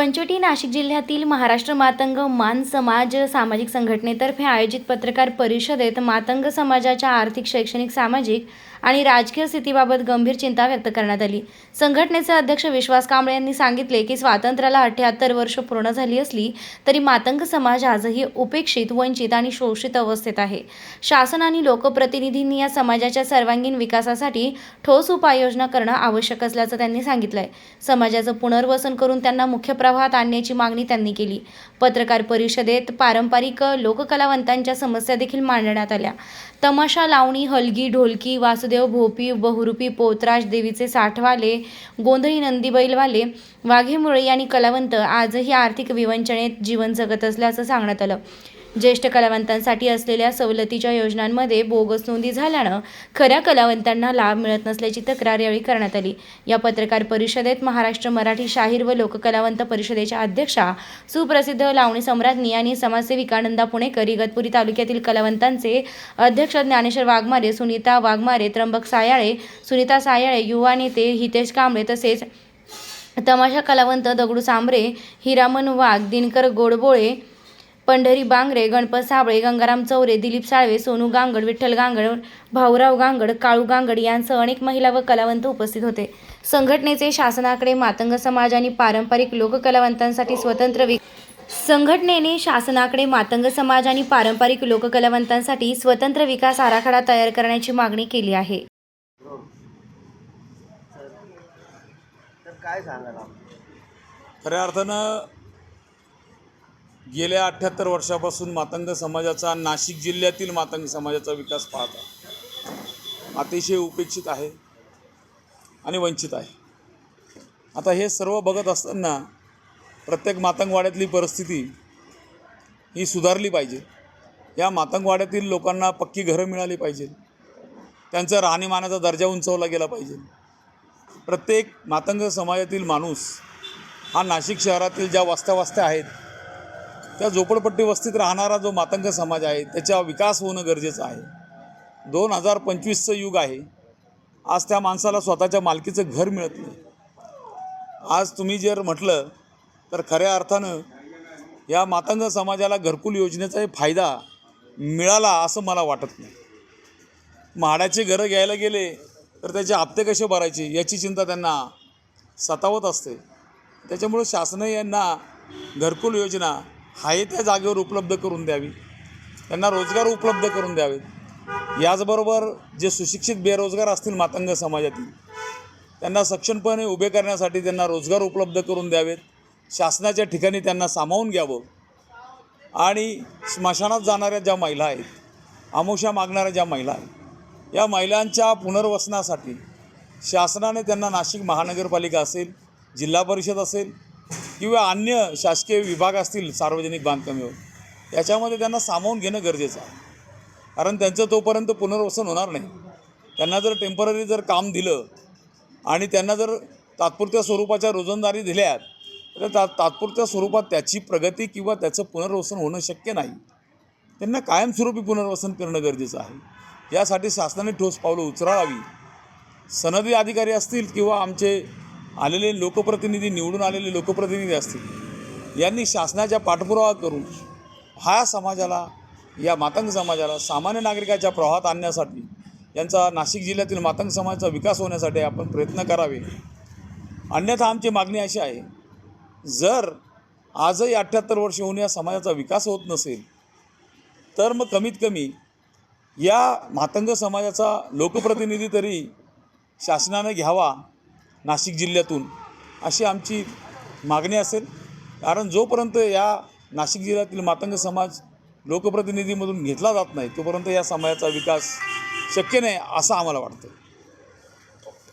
पंचवटी नाशिक जिल्ह्यातील महाराष्ट्र मातंग मान समाज सामाजिक संघटनेतर्फे आयोजित पत्रकार परिषदेत मातंग समाजाच्या आर्थिक शैक्षणिक सामाजिक आणि राजकीय स्थितीबाबत गंभीर चिंता व्यक्त करण्यात आली. संघटनेचे अध्यक्ष विश्वास कांबळे यांनी सांगितले की स्वातंत्र्याला अठ्याहत्तर वर्ष पूर्ण झाली असली तरी मातंग समाज आजही उपेक्षित वंचित आणि शोषित अवस्थेत आहे. शासन आणि लोकप्रतिनिधींनी या समाजाच्या सर्वांगीण विकासासाठी ठोस उपाययोजना करणं आवश्यक असल्याचं त्यांनी सांगितलंय. समाजाचं पुनर्वसन करून त्यांना मुख्य प्रवाहात आणण्याची मागणी त्यांनी केली. पत्रकार परिषदेत पारंपरिक लोककलावंतांच्या समस्या देखील मांडण्यात आल्या. तमाशा लावणी हलगी ढोलकी वासुदेव भोपी बहुरूपी पोतराज देवीचे साठवाले गोंधळी नंदी बैलवाले वाघे आणि कलावंत आजही आर्थिक विवंचनेत जीवन जगत असल्याचं सांगण्यात आलं. ज्येष्ठ कलावंतांसाठी असलेल्या सवलतीच्या योजनांमध्ये बोगस नोंदी झाल्यानं खऱ्या कलावंतांना लाभ मिळत नसल्याची तक्रार यावेळी करण्यात आली. या पत्रकार परिषदेत महाराष्ट्र मराठी शाहीर व लोककलावंत परिषदेच्या अध्यक्षा सुप्रसिद्ध लावणी सम्राज्ञी आणि समाजसेविका नंदा पुणेकर इगतपुरी तालुक्यातील कलावंतांचे अध्यक्ष ज्ञानेश्वर वाघमारे सुनीता वाघमारे त्र्यंबक सायाळे सुनीता सायाळे युवा नेते हितेश कांबळे तसेच तमाशा कलावंत दगडू सांबरे हिरामन वाघ दिनकर गोडबोळे पंढरी बांगरे गणपत साबळे गंगाराम चौरे दिलीप साळवे सोनू गांगड विठ्ठल गांगड भाऊराव गांगड काळू गांगड यांसह अनेक महिला व कलावंत उपस्थित होते. संघटनेचे शासनाकडे मातंग समाज आणि पारंपरिक लोककलावंतांसाठी स्वतंत्र वि संघटनेने शासनाकडे मातंग समाज आणि पारंपरिक लोककलावंतांसाठी स्वतंत्र विकास आराखडा तयार करण्याची मागणी केली आहे. खऱ्या अर्थानं गेल्या अठ्ठ्याहत्तर वर्षापासून मातंग समाजाचा नाशिक जिल्ह्यातील मातंग समाजाचा विकास पाहता अतिशय उपेक्षित आहे आणि वंचित आहे. आता हे सर्व बघत असताना प्रत्येक मातंगवाड्यातली परिस्थिती ही सुधारली पाहिजे. या मातंगवाड्यातील लोकांना पक्की घरं मिळाली पाहिजे. त्यांचा राहणीमानाचा दर्जा उंचवला गेला पाहिजे. प्रत्येक मातंग समाजातील माणूस हा नाशिक शहरातील ज्या वस्त्या वस्त्या आहेत त्या झोपडपट्टी वस्तीत राहणारा जो मातंग समाज आहे त्याचा विकास होणं गरजेचं आहे. दोन हजार पंचवीसचं युग आहे. आज त्या माणसाला स्वतःच्या मालकीचं घर मिळत नाही. आज तुम्ही जर म्हटलं तर खऱ्या अर्थानं या मातंग समाजाला घरकुल योजनेचाही फायदा मिळाला असं मला वाटत नाही. म्हाडाचे घरं घ्यायला गेले तर त्याचे हप्ते कसे भरायचे याची चिंता त्यांना सतावत असते. त्याच्यामुळं शासनं यांना घरकुल योजना आहे त्या जागेवर उपलब्ध करून द्यावी. त्यांना रोजगार उपलब्ध करून द्यावेत. याचबरोबर जे सुशिक्षित बेरोजगार असतील मातंग समाजातील त्यांना सक्षमपणे उभे करण्यासाठी त्यांना रोजगार उपलब्ध करून द्यावेत. शासनाच्या ठिकाणी त्यांना सामावून घ्यावं. आणि स्मशानात जाणाऱ्या ज्या महिला आहेत आमोशा मागणाऱ्या ज्या महिला आहेत या महिलांच्या पुनर्वसनासाठी शासनाने त्यांना नाशिक महानगरपालिका असेल जिल्हा परिषद असेल किंवा अन्य शासकीय विभाग असतील सार्वजनिक बांधकामेवर याच्यामध्ये त्यांना सामावून घेणं गरजेचं आहे. कारण त्यांचं तोपर्यंत पुनर्वसन होणार नाही. त्यांना जर टेंपररी जर काम दिलं आणि त्यांना जर तात्पुरत्या स्वरूपाच्या रोजंदारी दिल्यात तर ता तात्पुरत्या स्वरूपात त्याची प्रगती किंवा त्याचं पुनर्वसन होणं शक्य नाही. त्यांना कायमस्वरूपी पुनर्वसन करणं गरजेचं आहे. यासाठी शासनाने ठोस पावलं उचलावी. सनदी अधिकारी असतील किंवा आमचे आलेले लोकप्रतिनिधी निवडून आलेले लोकप्रतिनिधी असतील यांनी शासनाच्या पाठपुरावा करून हा समाजाला या मातंग समाजाला सामान्य नागरिकाच्या प्रवाहात आणण्यासाठी यांचा नाशिक जिल्ह्यातील मातंग समाजाचा विकास होण्यासाठी आपण प्रयत्न करावे. अन्यथा आमची मागणी अशी आहे जर आजही अठ्ठ्याहत्तर वर्ष होऊन या समाजाचा विकास होत नसेल तर मग कमीत कमी या मातंग समाजाचा लोकप्रतिनिधी तरी शासनानं घ्यावा. नाशिक जिल्ह्यातून अशी आमची मागणी असेल. कारण जोपर्यंत या नाशिक जिल्ह्यातील मातंग समाज लोकप्रतिनिधीमधून घेतला जात नाही तोपर्यंत या समाजाचा विकास शक्य नाही असं आम्हाला वाटतं